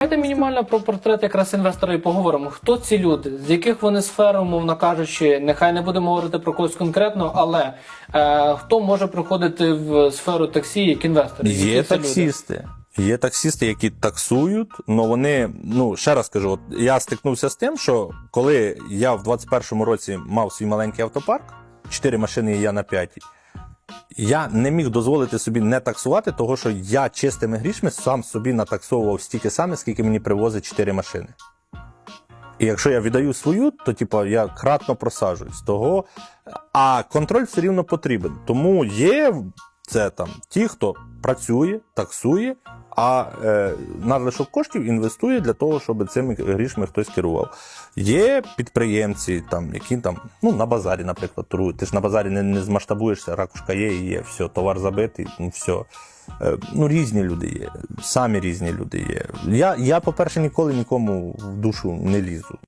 Давайте мінімально про портрет якраз інвестора і поговоримо. Хто ці люди, з яких вони сфер, умовно кажучи, нехай не будемо говорити про когось конкретно, але е, хто може приходити в сферу таксі як інвестор? Є таксісти. Є таксісти, які таксують, але вони, ну ще раз кажу, от я стикнувся з тим, що коли я в 21-му році мав свій маленький автопарк, 4 машини і я на п'ятій, я не міг дозволити собі не таксувати, того що я чистими грішми сам собі натаксовував стільки саме, скільки мені привозить 4 машини. І якщо я віддаю свою, то типу, я кратно просаджуюсь. Того, а контроль все рівно потрібен. Тому є це там ті, хто працює, таксує, а е, надлишок коштів інвестує для того, щоб цими грішми хтось керував. Є підприємці, там, які там, ну, на базарі, наприклад, торгують. Ти ж на базарі не, не змасштабуєшся, ракушка є і є, все, товар забитий, ну все. Е, ну, різні люди є, самі різні люди є. Я, я по-перше, ніколи нікому в душу не лізу.